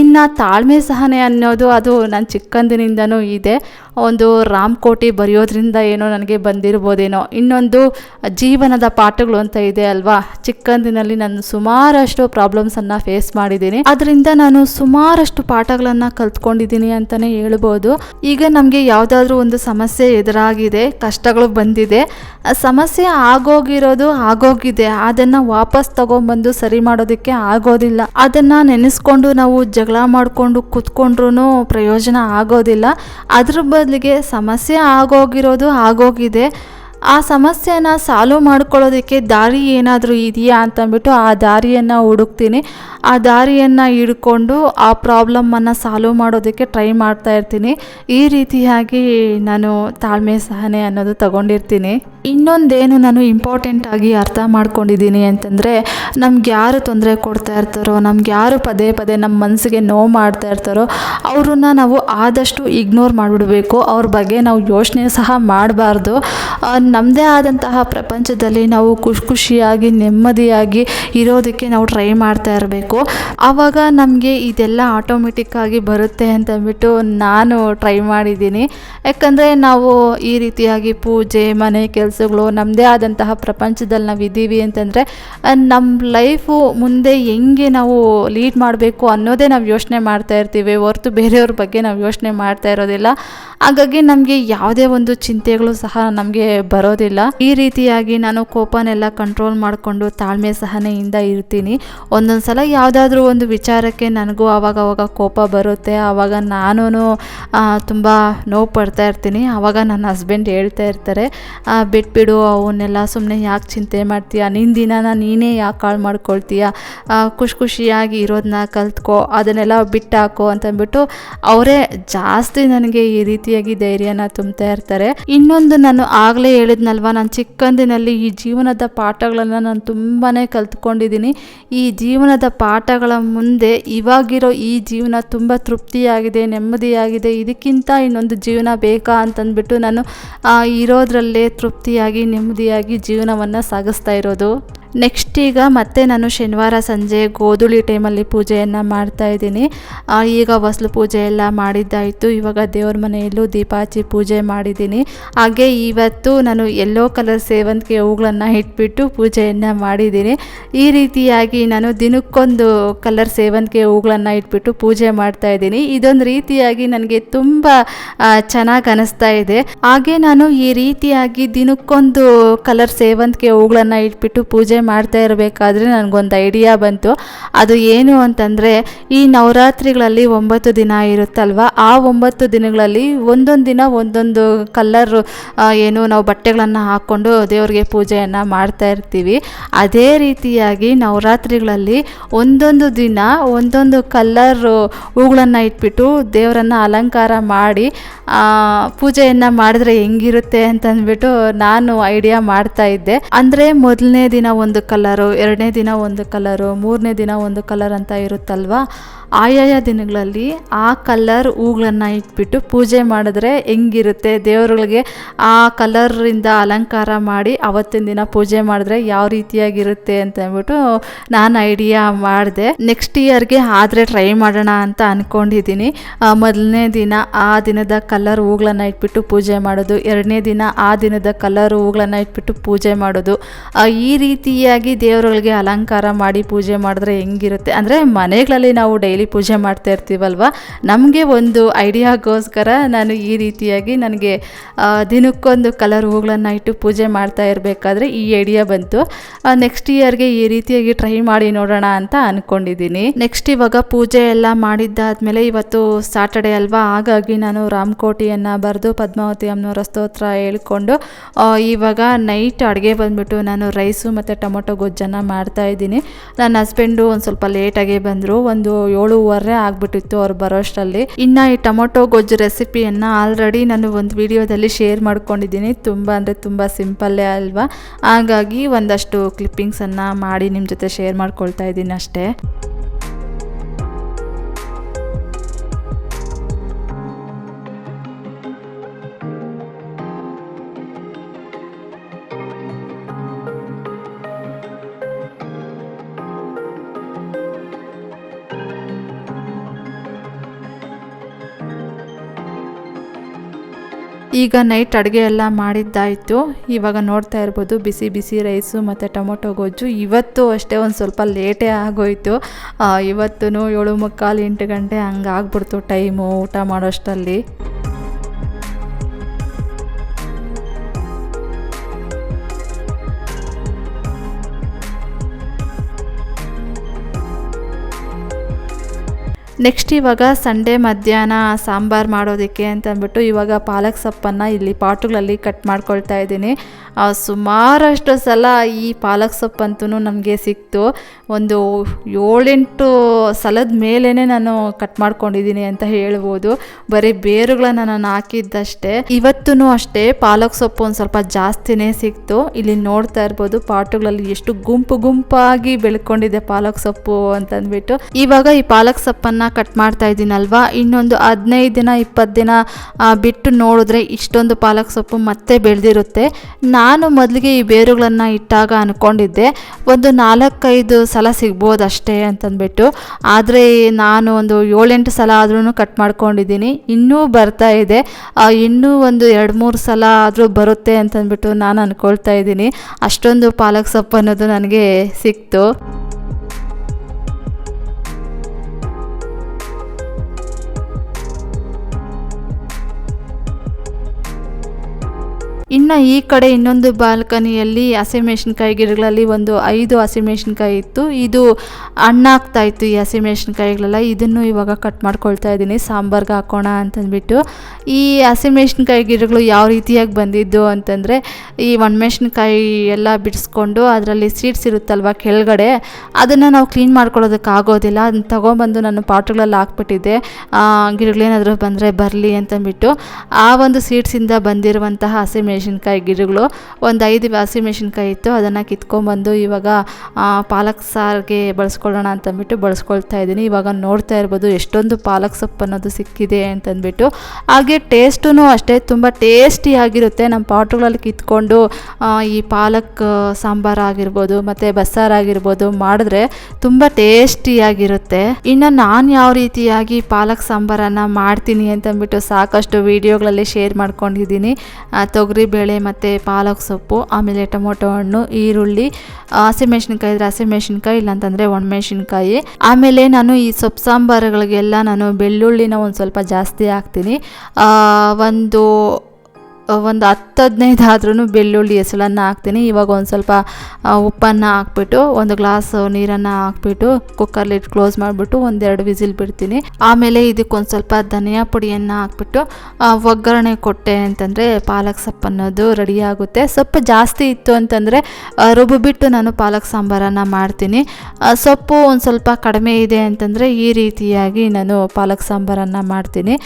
ಇನ್ನು ತಾಳ್ಮೆ ಸಹನೆ ಅನ್ನೋದು ಅದು ನನ್ನ ಚಿಕ್ಕಂದಿನಿಂದನೂ ಇದೆ. ಒಂದು ರಾಮ್ಕೋಟಿ ಬರೆಯೋದ್ರಿಂದ ಏನೋ ನನಗೆ ಬಂದಿರ್ಬೋದೇನೋ. ಇನ್ನೊಂದು ಜೀವನದ ಪಾಠಗಳು ಅಂತ ಇದೆ ಅಲ್ವಾ? ಚಿಕ್ಕಂದಿನಲ್ಲಿ ನಾನು ಸುಮಾರಷ್ಟು ಪ್ರಾಬ್ಲಮ್ಸನ್ನು ಫೇಸ್ ಮಾಡಿದ್ದೀನಿ. ಅದರಿಂದ ನಾನು ಸುಮಾರಷ್ಟು ಪಾಠಗಳನ್ನು ಕಲ್ತ್ಕೊಂಡಿದ್ದೀನಿ ಅಂತಲೇ ಹೇಳ್ಬೋದು. ಈಗ ನಮಗೆ ಯಾವುದಾದ್ರೂ ಒಂದು ಸಮಸ್ಯೆ ಎದುರಾಗಿದೆ, ಕಷ್ಟಗಳು ಬಂದಿದೆ. ಸಮಸ್ಯೆ ಆಗೋಗಿರೋದು ಆಗೋಗಿದೆ. ಅದನ್ನು ವಾಪಸ್ ತಗೊಂಬಂದು ಸರಿ ಮಾಡೋದಕ್ಕೆ ಆಗೋದಿಲ್ಲ. ಅದನ್ನು ನೆನೆಸ್ಕೊಂಡು ನಾವು ಜಗಳ ಮಾಡಿಕೊಂಡು ಕೂತ್ಕೊಂಡ್ರೂ ಪ್ರಯೋಜನ ಆಗೋದಿಲ್ಲ. ಅದ್ರ ಬದಲಿಗೆ ಸಮಸ್ಯೆ ಆಗೋಗಿರೋದು ಆಗೋಗಿದೆ. ಆ ಸಮಸ್ಯೆನ ಸಾಲ್ವ್ ಮಾಡ್ಕೊಳ್ಳೋದಕ್ಕೆ ದಾರಿ ಏನಾದರೂ ಇದೆಯಾ ಅಂತಂದ್ಬಿಟ್ಟು ಆ ದಾರಿಯನ್ನು ಹುಡುಕ್ತೀನಿ. ಆ ದಾರಿಯನ್ನು ಹಿಡ್ಕೊಂಡು ಆ ಪ್ರಾಬ್ಲಮ್ಮನ್ನು ಸಾಲ್ವ್ ಮಾಡೋದಕ್ಕೆ ಟ್ರೈ ಮಾಡ್ತಾ ಇರ್ತೀನಿ. ಈ ರೀತಿಯಾಗಿ ನಾನು ತಾಳ್ಮೆ ಸಹನೆ ಅನ್ನೋದು ತಗೊಂಡಿರ್ತೀನಿ. ಇನ್ನೊಂದೇನು ನಾನು ಇಂಪಾರ್ಟೆಂಟ್ ಆಗಿ ಅರ್ಥ ಮಾಡ್ಕೊಂಡಿದ್ದೀನಿ ಅಂತಂದರೆ, ನಮ್ಗೆ ಯಾರು ತೊಂದರೆ ಕೊಡ್ತಾ ಇರ್ತಾರೋ, ನಮ್ಗೆ ಯಾರು ಪದೇ ಪದೇ ನಮ್ಮ ಮನಸ್ಸಿಗೆ ನೋವು ಮಾಡ್ತಾ ಇರ್ತಾರೋ, ಅವ್ರನ್ನ ನಾವು ಆದಷ್ಟು ಇಗ್ನೋರ್ ಮಾಡಿಬಿಡಬೇಕು. ಅವ್ರ ಬಗ್ಗೆ ನಾವು ಯೋಚನೆ ಸಹ ಮಾಡಬಾರ್ದು. ನಮ್ಮದೇ ಆದಂತಹ ಪ್ರಪಂಚದಲ್ಲಿ ನಾವು ಖುಷಿ ಖುಷಿಯಾಗಿ, ನೆಮ್ಮದಿಯಾಗಿ ಇರೋದಕ್ಕೆ ನಾವು ಟ್ರೈ ಮಾಡ್ತಾ ಇರಬೇಕು. ಆವಾಗ ನಮಗೆ ಇದೆಲ್ಲ ಆಟೋಮೆಟಿಕ್ಕಾಗಿ ಬರುತ್ತೆ ಅಂತಂದ್ಬಿಟ್ಟು ನಾನು ಟ್ರೈ ಮಾಡಿದ್ದೀನಿ. ಯಾಕಂದರೆ ನಾವು ಈ ರೀತಿಯಾಗಿ ಪೂಜೆ, ಮನೆ ಕೆಲಸಗಳು ನಮ್ಮದೇ ಆದಂತಹ ಪ್ರಪಂಚದಲ್ಲಿ ನಾವು ಇದ್ದೀವಿ ಅಂತಂದರೆ ನಮ್ಮ ಲೈಫು ಮುಂದೆ ಹೆಂಗೆ ನಾವು ಲೀಡ್ ಮಾಡಬೇಕು ಅನ್ನೋದೇ ನಾವು ಯೋಚನೆ ಮಾಡ್ತಾ ಇರ್ತೀವಿ. ಹೊರತು ಬೇರೆಯವ್ರ ಬಗ್ಗೆ ನಾವು ಯೋಚನೆ ಮಾಡ್ತಾ ಇರೋದಿಲ್ಲ. ಹಾಗಾಗಿ ನಮಗೆ ಯಾವುದೇ ಒಂದು ಚಿಂತೆಗಳು ಸಹ ನಮಗೆ ಬರೋದಿಲ್ಲ. ಈ ರೀತಿಯಾಗಿ ನಾನು ಕೋಪನೆಲ್ಲ ಕಂಟ್ರೋಲ್ ಮಾಡಿಕೊಂಡು ತಾಳ್ಮೆ ಸಹನೆಯಿಂದ ಇರ್ತೀನಿ. ಒಂದೊಂದು ಸಲ ಯಾವುದಾದ್ರೂ ಒಂದು ವಿಚಾರಕ್ಕೆ ನನಗೂ ಆವಾಗ ಅವಾಗ ಕೋಪ ಬರುತ್ತೆ. ಆವಾಗ ನಾನು ತುಂಬ ನೋವು ಪಡ್ತಾ ಇರ್ತೀನಿ. ಆವಾಗ ನನ್ನ ಹಸ್ಬೆಂಡ್ ಹೇಳ್ತಾ ಇರ್ತಾರೆ ಬಿಟ್ಬಿಡು, ಅವನ್ನೆಲ್ಲ ಸುಮ್ಮನೆ ಯಾಕೆ ಚಿಂತೆ ಮಾಡ್ತೀಯ? ನಿನ್ನ ದಿನನ ನೀನೇ ಯಾಕೆ ಕಾಳು ಮಾಡ್ಕೊಳ್ತೀಯ? ಖುಷಿ ಖುಷಿಯಾಗಿ ಇರೋದನ್ನ ಕಲ್ತ್ಕೋ, ಅದನ್ನೆಲ್ಲ ಬಿಟ್ಟಾಕೋ ಅಂತಂದ್ಬಿಟ್ಟು ಅವರೇ ಜಾಸ್ತಿ ನನಗೆ ಈ ರೀತಿಯಾಗಿ ಧೈರ್ಯನ ತುಂಬ್ತಾ ಇರ್ತಾರೆ. ಇನ್ನೊಂದು ನಾನು ಆಗಲೇ ಹೇಳಿದ್ನಲ್ವ, ನಾನು ಚಿಕ್ಕಂದಿನಲ್ಲಿ ಈ ಜೀವನದ ಪಾಠಗಳನ್ನು ನಾನು ತುಂಬಾ ಕಲ್ತ್ಕೊಂಡಿದ್ದೀನಿ. ಈ ಜೀವನದ ಪಾಠಗಳ ಮುಂದೆ ಇವಾಗಿರೋ ಈ ಜೀವನ ತುಂಬ ತೃಪ್ತಿಯಾಗಿದೆ, ನೆಮ್ಮದಿಯಾಗಿದೆ, ಇದಕ್ಕಿಂತ ಇನ್ನೊಂದು ಜೀವನ ಬೇಕಾ ಅಂತಂದ್ಬಿಟ್ಟು ನಾನು ಇರೋದ್ರಲ್ಲೇ ಇರೋದ್ರಲ್ಲೇ ತೃಪ್ತಿಯಾಗಿ ನೆಮ್ಮದಿಯಾಗಿ ಜೀವನವನ್ನು ಸಾಗಿಸ್ತಾ ಇರೋದು. ನೆಕ್ಸ್ಟ್ ಈಗ ಮತ್ತೆ ನಾನು ಶನಿವಾರ ಸಂಜೆ ಗೋಧುಳಿ ಟೈಮಲ್ಲಿ ಪೂಜೆಯನ್ನು ಮಾಡ್ತಾ ಇದ್ದೀನಿ. ಈಗ ಹೊಸ್ಲು ಪೂಜೆ ಎಲ್ಲ ಮಾಡಿದ್ದಾಯಿತು. ಇವಾಗ ದೇವ್ರ ಮನೆಯಲ್ಲೂ ದೀಪ ಪೂಜೆ ಮಾಡಿದ್ದೀನಿ. ಹಾಗೆ ಇವತ್ತು ನಾನು ಎಲ್ಲೋ ಕಲರ್ ಸೇವಂತಿಗೆ ಹೂಗಳನ್ನು ಇಟ್ಬಿಟ್ಟು ಪೂಜೆಯನ್ನು ಮಾಡಿದ್ದೀನಿ. ಈ ರೀತಿಯಾಗಿ ನಾನು ದಿನಕ್ಕೊಂದು ಕಲರ್ ಸೇವಂತಿಗೆ ಹೂಗಳನ್ನು ಇಟ್ಬಿಟ್ಟು ಪೂಜೆ ಮಾಡ್ತಾ ಇದ್ದೀನಿ. ಇದೊಂದು ರೀತಿಯಾಗಿ ನನಗೆ ತುಂಬ ಚೆನ್ನಾಗಿ ಅನಿಸ್ತಾ ಇದೆ. ಹಾಗೆ ನಾನು ಈ ರೀತಿಯಾಗಿ ದಿನಕ್ಕೊಂದು ಕಲರ್ ಸೇವಂತಿಗೆ ಹೂಗಳನ್ನು ಇಟ್ಬಿಟ್ಟು ಪೂಜೆ ಮಾಡ್ತಾ ಇರಬೇಕಾದ್ರೆ ನನಗೊಂದು ಐಡಿಯಾ ಬಂತು. ಅದು ಏನು ಅಂತಂದರೆ, ಈ ನವರಾತ್ರಿಗಳಲ್ಲಿ ಒಂಬತ್ತು ದಿನ ಇರುತ್ತಲ್ವ? ಆ ಒಂಬತ್ತು ದಿನಗಳಲ್ಲಿ ಒಂದೊಂದು ದಿನ ಒಂದೊಂದು ಕಲ್ಲರು ಏನು ನಾವು ಬಟ್ಟೆಗಳನ್ನು ಹಾಕ್ಕೊಂಡು ದೇವರಿಗೆ ಪೂಜೆಯನ್ನು ಮಾಡ್ತಾ ಇರ್ತೀವಿ. ಅದೇ ರೀತಿಯಾಗಿ ನವರಾತ್ರಿಗಳಲ್ಲಿ ಒಂದೊಂದು ದಿನ ಒಂದೊಂದು ಕಲ್ಲರ್ ಹೂಗಳನ್ನು ಇಟ್ಬಿಟ್ಟು ದೇವರನ್ನು ಅಲಂಕಾರ ಮಾಡಿ ಪೂಜೆಯನ್ನು ಮಾಡಿದ್ರೆ ಹೆಂಗಿರುತ್ತೆ ಅಂತಂದ್ಬಿಟ್ಟು ನಾನು ಐಡಿಯಾ ಮಾಡ್ತಾ ಇದ್ದೆ. ಅಂದರೆ ಮೊದಲನೇ ದಿನ ಒಂದು ಕಲರು, ಎರಡನೇ ದಿನ ಒಂದು ಕಲರು, ಮೂರನೇ ದಿನ ಒಂದು ಕಲರ್ ಅಂತ ಇರುತ್ತಲ್ವಾ? ಆಯಾಯ ದಿನಗಳಲ್ಲಿ ಆ ಕಲರ್ ಹೂಗಳನ್ನು ಇಟ್ಬಿಟ್ಟು ಪೂಜೆ ಮಾಡಿದ್ರೆ ಹೆಂಗಿರುತ್ತೆ? ದೇವರುಗಳಿಗೆ ಆ ಕಲರಿಂದ ಅಲಂಕಾರ ಮಾಡಿ ಅವತ್ತಿನ ದಿನ ಪೂಜೆ ಮಾಡಿದ್ರೆ ಯಾವ ರೀತಿಯಾಗಿರುತ್ತೆ ಅಂತ ಅಂದ್ಬಿಟ್ಟು ನಾನು ಐಡಿಯಾ ಮಾಡಿದೆ. ನೆಕ್ಸ್ಟ್ ಇಯರ್ಗೆ ಆದರೆ ಟ್ರೈ ಮಾಡೋಣ ಅಂತ ಅಂದ್ಕೊಂಡಿದ್ದೀನಿ ಮೊದಲನೇ ದಿನ ಆ ದಿನದ ಕಲರ್ ಹೂಗಳನ್ನು ಇಟ್ಬಿಟ್ಟು ಪೂಜೆ ಮಾಡೋದು, ಎರಡನೇ ದಿನ ಆ ದಿನದ ಕಲರ್ ಹೂಗಳನ್ನು ಇಟ್ಬಿಟ್ಟು ಪೂಜೆ ಮಾಡೋದು. ಈ ಈ ರೀತಿಯಾಗಿ ದೇವರುಗಳಿಗೆ ಅಲಂಕಾರ ಮಾಡಿ ಪೂಜೆ ಮಾಡಿದ್ರೆ ಹೆಂಗಿರುತ್ತೆ? ಅಂದರೆ ಮನೆಗಳಲ್ಲಿ ನಾವು ಡೈಲಿ ಪೂಜೆ ಮಾಡ್ತಾ ಇರ್ತೀವಲ್ವ? ನಮಗೆ ಒಂದು ಐಡಿಯಾಗೋಸ್ಕರ ನಾನು ಈ ರೀತಿಯಾಗಿ ನನಗೆ ದಿನಕ್ಕೊಂದು ಕಲರ್ ಹೂಗಳನ್ನು ಇಟ್ಟು ಪೂಜೆ ಮಾಡ್ತಾ ಇರಬೇಕಾದ್ರೆ ಈ ಐಡಿಯಾ ಬಂತು. ನೆಕ್ಸ್ಟ್ ಇಯರ್ಗೆ ಈ ರೀತಿಯಾಗಿ ಟ್ರೈ ಮಾಡಿ ನೋಡೋಣ ಅಂತ ಅಂದ್ಕೊಂಡಿದ್ದೀನಿ ನೆಕ್ಸ್ಟ್ ಇವಾಗ ಪೂಜೆ ಎಲ್ಲ ಮಾಡಿದ್ದಾದ್ಮೇಲೆ ಇವತ್ತು ಸಾಟರ್ಡೆ ಅಲ್ವಾ? ಹಾಗಾಗಿ ನಾನು ರಾಮಕೋಟಿಯನ್ನು ಬರೆದು ಪದ್ಮಾವತಿ ಅಮ್ಮನವರ ಸ್ತೋತ್ರ ಹೇಳ್ಕೊಂಡು ಇವಾಗ ನೈಟ್ ಅಡುಗೆ ಬಂದ್ಬಿಟ್ಟು ನಾನು ರೈಸು ಮತ್ತು ಟೊಮೊಟೊ ಗೊಜ್ಜನ್ನು ಮಾಡ್ತಾ ಇದ್ದೀನಿ. ನನ್ನ ಹಸ್ಬೆಂಡು ಒಂದು ಸ್ವಲ್ಪ ಲೇಟಾಗಿ ಬಂದರು. ಒಂದು ಏಳುವರೆ ಆಗ್ಬಿಟ್ಟಿತ್ತು ಅವ್ರು ಬರೋಷ್ಟರಲ್ಲಿ. ಇನ್ನು ಈ ಟೊಮೊಟೊ ಗೊಜ್ಜು ರೆಸಿಪಿಯನ್ನು ಆಲ್ರೆಡಿ ನಾನು ಒಂದು ವಿಡಿಯೋದಲ್ಲಿ ಶೇರ್ ಮಾಡ್ಕೊಂಡಿದ್ದೀನಿ. ತುಂಬ ಅಂದರೆ ತುಂಬ ಸಿಂಪಲ್ಲೇ ಅಲ್ವಾ? ಹಾಗಾಗಿ ಒಂದಷ್ಟು ಕ್ಲಿಪ್ಪಿಂಗ್ಸನ್ನು ಮಾಡಿ ನಿಮ್ಮ ಜೊತೆ ಶೇರ್ ಮಾಡ್ಕೊಳ್ತಾ ಇದ್ದೀನಿ ಅಷ್ಟೇ. ಈಗ ನೈಟ್ ಅಡುಗೆ ಎಲ್ಲ ಮಾಡಿದ್ದಾಯಿತು. ಇವಾಗ ನೋಡ್ತಾ ಇರ್ಬೋದು, ಬಿಸಿ ಬಿಸಿ ರೈಸು ಮತ್ತು ಟೊಮೊಟೊ ಗೊಜ್ಜು. ಇವತ್ತು ಅಷ್ಟೇ ಒಂದು ಸ್ವಲ್ಪ ಲೇಟೇ ಆಗೋಯ್ತು. ಇವತ್ತು ಏಳು ಮುಕ್ಕಾಲು ಎಂಟು ಗಂಟೆ ಹಂಗೆ ಆಗ್ಬಿಡ್ತು ಟೈಮು ಊಟ ಮಾಡೋಷ್ಟರಲ್ಲಿ ನೆಕ್ಸ್ಟ್ ಇವಾಗ ಸಂಡೇ ಮಧ್ಯಾಹ್ನ ಸಾಂಬಾರು ಮಾಡೋದಕ್ಕೆ ಅಂತ ಅಂದ್ಬಿಟ್ಟು ಇವಾಗ ಪಾಲಕ್ ಸೊಪ್ಪನ್ನು ಇಲ್ಲಿ ಪಾಟುಗಳಲ್ಲಿ ಕಟ್ ಮಾಡ್ಕೊಳ್ತಾ ಇದ್ದೀನಿ. ಸುಮಾರಷ್ಟು ಸಲ ಈ ಪಾಲಕ್ ಸೊಪ್ಪಂತೂ ನಮಗೆ ಸಿಕ್ತು. ಒಂದು ಏಳೆಂಟು ಸಲದ ಮೇಲೇ ನಾನು ಕಟ್ ಮಾಡ್ಕೊಂಡಿದ್ದೀನಿ ಅಂತ ಹೇಳ್ಬೋದು. ಬರೀ ಬೇರುಗಳನ್ನ ನಾನು ಹಾಕಿದ್ದಷ್ಟೇ. ಇವತ್ತೂ ಅಷ್ಟೇ ಪಾಲಕ್ ಸೊಪ್ಪು ಒಂದು ಸ್ವಲ್ಪ ಜಾಸ್ತಿನೇ ಸಿಕ್ತು. ಇಲ್ಲಿ ನೋಡ್ತಾ ಇರ್ಬೋದು ಪಾಟುಗಳಲ್ಲಿ ಎಷ್ಟು ಗುಂಪು ಗುಂಪಾಗಿ ಬೆಳ್ಕೊಂಡಿದೆ ಪಾಲಕ್ ಸೊಪ್ಪು ಅಂತಂದ್ಬಿಟ್ಟು. ಇವಾಗ ಈ ಪಾಲಕ್ ಸೊಪ್ಪನ್ನು ಕಟ್ ಮಾಡ್ತಾ ಇದ್ದೀನಲ್ವಾ? ಇನ್ನೊಂದು ಹದಿನೈದು ದಿನ, ಇಪ್ಪತ್ತು ದಿನ ಬಿಟ್ಟು ನೋಡಿದ್ರೆ ಇಷ್ಟೊಂದು ಪಾಲಕ್ ಸೊಪ್ಪು ಮತ್ತೆ ಬೆಳೆದಿರುತ್ತೆ. ನಾನು ಮೊದಲಿಗೆ ಈ ಬೇರುಗಳನ್ನು ಇಟ್ಟಾಗ ಅಂದ್ಕೊಂಡಿದ್ದೆ ಒಂದು ನಾಲ್ಕೈದು ಸಲ ಸಿಗ್ಬೋದು ಅಷ್ಟೇ ಅಂತಂದ್ಬಿಟ್ಟು. ಆದರೆ ನಾನು ಒಂದು ಏಳೆಂಟು ಸಲ ಆದ್ರೂ ಕಟ್ ಮಾಡ್ಕೊಂಡಿದ್ದೀನಿ. ಇನ್ನೂ ಬರ್ತಾ ಇದೆ. ಇನ್ನೂ ಒಂದು ಎರಡು ಮೂರು ಸಲ ಆದರೂ ಬರುತ್ತೆ ಅಂತಂದ್ಬಿಟ್ಟು ನಾನು ಅಂದ್ಕೊಳ್ತಾ ಇದ್ದೀನಿ. ಅಷ್ಟೊಂದು ಪಾಲಕ್ ಸೊಪ್ಪು ಅನ್ನೋದು ನನಗೆ ಸಿಕ್ತು. ಇನ್ನು ಈ ಕಡೆ ಇನ್ನೊಂದು ಬಾಲ್ಕನಿಯಲ್ಲಿ ಹಸಿಮೆಣಸಿನ್ಕಾಯಿ ಗಿಡಗಳಲ್ಲಿ ಒಂದು ಐದು ಹಸಿಮೆಣಸಿನ್ಕಾಯಿ ಇತ್ತು. ಇದು ಹಣ್ಣಾಗ್ತಾ ಇತ್ತು ಈ ಹಸಿಮೆಣಸಿನ್ಕಾಯಿಗಳೆಲ್ಲ ಇದನ್ನು ಇವಾಗ ಕಟ್ ಮಾಡ್ಕೊಳ್ತಾ ಇದ್ದೀನಿ. ಸಾಂಬಾರ್ಗೆ ಹಾಕೋಣ ಅಂತಂದ್ಬಿಟ್ಟು. ಈ ಹಸಿಮೆಣಸಿನ್ಕಾಯಿ ಗಿಡಗಳು ಯಾವ ರೀತಿಯಾಗಿ ಬಂದಿದ್ದು ಅಂತಂದರೆ, ಈ ಒಣಮೆಣ್ಸಿನ್ಕಾಯಿ ಎಲ್ಲ ಬಿಡಿಸ್ಕೊಂಡು ಅದರಲ್ಲಿ ಸೀಡ್ಸ್ ಇರುತ್ತಲ್ವ ಕೆಳಗಡೆ, ಅದನ್ನು ನಾವು ಕ್ಲೀನ್ ಮಾಡ್ಕೊಳ್ಳೋದಕ್ಕೆ ಆಗೋದಿಲ್ಲ. ಅದನ್ನ ತೊಗೊಂಬಂದು ನಾನು ಪಾಟ್ಗಳಲ್ಲಿ ಹಾಕ್ಬಿಟ್ಟಿದ್ದೆ. ಗಿಡಗಳೇನಾದರೂ ಬಂದರೆ ಬರಲಿ ಅಂತಂದ್ಬಿಟ್ಟು. ಆ ಒಂದು ಸೀಡ್ಸಿಂದ ಬಂದಿರುವಂತಹ ಹಸಿಮೆಣಸಿನ್ಕಾಯಿ ಗಿಡಗಳು, ಒಂದು ಐದು ಹಸಿಮೆಣಸಿನ್ಕಾಯಿ ಇತ್ತು, ಅದನ್ನು ಕಿತ್ಕೊಂಡ್ಬಂದು ಇವಾಗ ಪಾಲಕ್ ಸಾರಿಗೆ ಬಳಸ್ಕೊಳ್ಳೋಣ ಅಂತಂದ್ಬಿಟ್ಟು ಬಳಸ್ಕೊಳ್ತಾ ಇದ್ದೀನಿ. ಇವಾಗ ನೋಡ್ತಾ ಇರ್ಬೋದು ಎಷ್ಟೊಂದು ಪಾಲಕ್ ಸೊಪ್ಪು ಅನ್ನೋದು ಸಿಕ್ಕಿದೆ ಅಂತಂದ್ಬಿಟ್ಟು. ಹಾಗೆ ಟೇಸ್ಟೂ ಅಷ್ಟೇ, ತುಂಬ ಟೇಸ್ಟಿಯಾಗಿರುತ್ತೆ ನಮ್ಮ ಪಾಟ್ಗಳಲ್ಲಿ ಕಿತ್ಕೊಂಡು ಈ ಪಾಲಕ್ ಸಾಂಬಾರು ಆಗಿರ್ಬೋದು, ಮತ್ತು ಬಸ್ಸಾರಾಗಿರ್ಬೋದು ಮಾಡಿದ್ರೆ ತುಂಬ ಟೇಸ್ಟಿಯಾಗಿರುತ್ತೆ ಇನ್ನು ನಾನು ಯಾವ ರೀತಿಯಾಗಿ ಪಾಲಕ್ ಸಾಂಬಾರನ್ನು ಮಾಡ್ತೀನಿ ಅಂತಂದ್ಬಿಟ್ಟು ಸಾಕಷ್ಟು ವೀಡಿಯೋಗಳಲ್ಲಿ ಶೇರ್ ಮಾಡ್ಕೊಂಡಿದ್ದೀನಿ. ತೊಗರಿಬೇಳೆ ಮತ್ತು ಪಾಲಕ್ ಸೊಪ್ಪು, ಆಮೇಲೆ ಟೊಮೊಟೊ ಹಣ್ಣು, ಈರುಳ್ಳಿ, ಹಸಿಮೆಣ್ಸಿನ್ಕಾಯಿ ಇದ್ರೆ ಹಸಿಮೆಣ್ಸಿನ್ಕಾಯಿ, ಇಲ್ಲಾಂತಂದರೆ ಒಣಮೆಣ್ಸಿನ್ಕಾಯಿ. ಆಮೇಲೆ ನಾನು ಈ ಸೊಪ್ಪು ಸಾಂಬಾರುಗಳಿಗೆಲ್ಲ ನಾನು ಬೆಳ್ಳುಳ್ಳಿನ ಒಂದು ಸ್ವಲ್ಪ ಜಾಸ್ತಿ ಹಾಕ್ತೀನಿ. ಒಂದು ಒಂದು ಹತ್ತು ಹದಿನೈದು ಆದ್ರೂ ಬೆಳ್ಳುಳ್ಳಿ ಹೆಸಳನ್ನು ಹಾಕ್ತೀನಿ. ಇವಾಗ ಒಂದು ಸ್ವಲ್ಪ ಉಪ್ಪನ್ನು ಹಾಕ್ಬಿಟ್ಟು, ಒಂದು ಗ್ಲಾಸ್ ನೀರನ್ನು ಹಾಕ್ಬಿಟ್ಟು ಕುಕ್ಕರ್ಲಿ ಕ್ಲೋಸ್ ಮಾಡಿಬಿಟ್ಟು ಒಂದೆರಡು ವಿಸಿಲ್ ಬಿಡ್ತೀನಿ. ಆಮೇಲೆ ಇದಕ್ಕೊಂದು ಸ್ವಲ್ಪ ಧನಿಯಾ ಪುಡಿಯನ್ನು ಹಾಕ್ಬಿಟ್ಟು ಒಗ್ಗರಣೆ ಕೊಟ್ಟೆ ಅಂತಂದರೆ ಪಾಲಕ್ ಸೊಪ್ಪು ಅನ್ನೋದು ರೆಡಿ ಆಗುತ್ತೆ. ಸೊಪ್ಪು ಜಾಸ್ತಿ ಇತ್ತು ಅಂತಂದರೆ ರುಬ್ಬಿಬಿಟ್ಟು ನಾನು ಪಾಲಕ್ ಸಾಂಬಾರನ್ನು ಮಾಡ್ತೀನಿ. ಸೊಪ್ಪು ಒಂದು ಸ್ವಲ್ಪ ಕಡಿಮೆ ಇದೆ ಅಂತಂದರೆ ಈ ರೀತಿಯಾಗಿ ನಾನು ಪಾಲಕ್ ಸಾಂಬಾರನ್ನು ಮಾಡ್ತೀನಿ.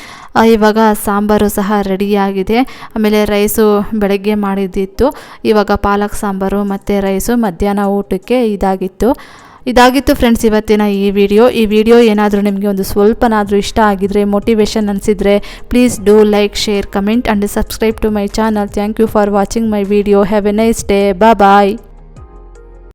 ಇವಾಗ ಸಾಂಬಾರು ಸಹ ರೆಡಿಯಾಗಿದೆ ಆಮೇಲೆ ರೈಸು ಬೆಳಗ್ಗೆ ಮಾಡಿದ್ದಿತ್ತು. ಇವಾಗ ಪಾಲಕ್ ಸಾಂಬಾರು ಮತ್ತು ರೈಸು ಮಧ್ಯಾಹ್ನ ಊಟಕ್ಕೆ ಇದಾಗಿತ್ತು. ಇದಾಗಿತ್ತು ಫ್ರೆಂಡ್ಸ್ ಇವತ್ತಿನ ಈ ವಿಡಿಯೋ ಈ ವಿಡಿಯೋ ಏನಾದರೂ ನಿಮಗೆ ಒಂದು ಸ್ವಲ್ಪನಾದರೂ ಇಷ್ಟ ಆಗಿದ್ರೆ motivation ಅನಿಸಿದರೆ please do like share comment and subscribe to my channel thank you for watching my video have a nice day ಬಾ ಬಾಯ್